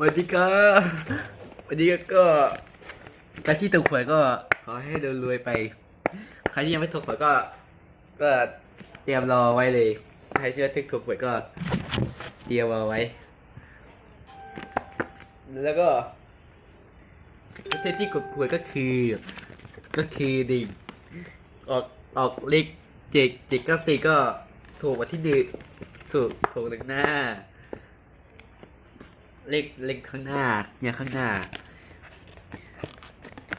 วันนี้ก็วันนี้ก็การที่ถูกหวยก็ขอให้รวยๆไป ใครที่ยังไม่ถูกหวยก็ ก็เตรียมรอไว้เลย ใครที่ว่ถูกหวยก็ เตรียมรอไว้ แล้วก็ประเทศที่กดหวยก็คือ ก็คือดิออกออกเลขเจ็ดเจ็ดเก้าสี่ก็ถูกวันที่หนึ่งถูกถูกหนึ่งหน้า เลขเลขข้างหน้าเนี่ยข้างหน้า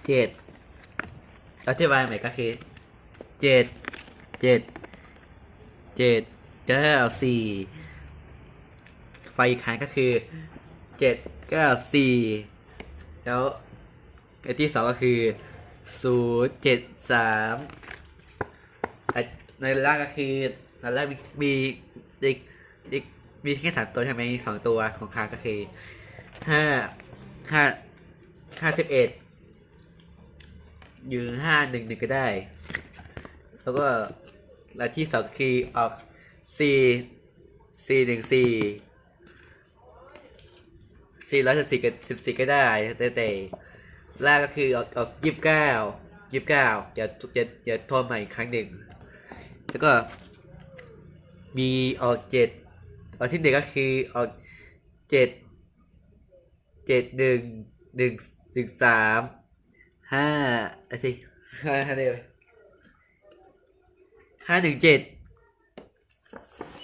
เจ็ดอธิบายใหม่ก็คือเจ็ดเจ็ดเจ็ดเก้าสี่ไฟอีกครั้งก็คือเจ็ดเก้าสี่แล้วไอที่สองก็คือศูนย์เจ็ดสามในล่างก็คือในล่างมีมีเด็กเด็ก มีแค่สามตัวใช่ไหมสองตัวของคาก็คือห้าห้าห้าสิบเอ็ดยู่ห้าหนึ่งหนึ่งก็ได้ แล้วก็รายที่สองคือออกสี่สี่หนึ่งสี่สี่ร้อยสิบสี่กับสิบสี่ก็ได้แต่แต่ล่าก็คือออกออกยี่สิบเก้ายี่สิบเก้าเดี๋ยวเดี๋ยวเดี๋ยวโทรใหม่อีกครั้งหนึ่ง แล้วก็มีออกเจ็ด ออกที่หนึ่งก็คือออกเจ็ดเจ็ดหนึ่งหนึ่งหนึ่งสามห้าอะไรสิห้าห้าเดียวห้าหนึ่งเจ็ด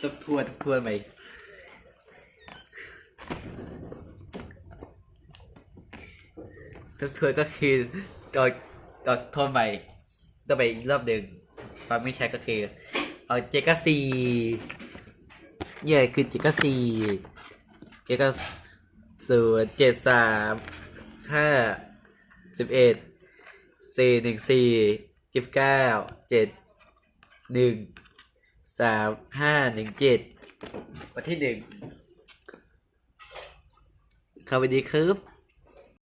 ทบทวนทบทวนใหม่ทบทวนก็คือก่อก่อทวนใหม่ต้องไปอีกรอบหนึ่งฟังไม่ใช่ก็คือเอาเจ็ดก็สี่ เนี่ยคือเจ็ดก็สี่เจ็ดก็ศูนย์เจ็ดสามห้าสิบเอ็ดสี่หนึ่งสี่ยี่สิบเก้าเจ็ดหนึ่งสามห้าหนึ่งเจ็ดวันที่หนึ่งครับสวัสดีครับ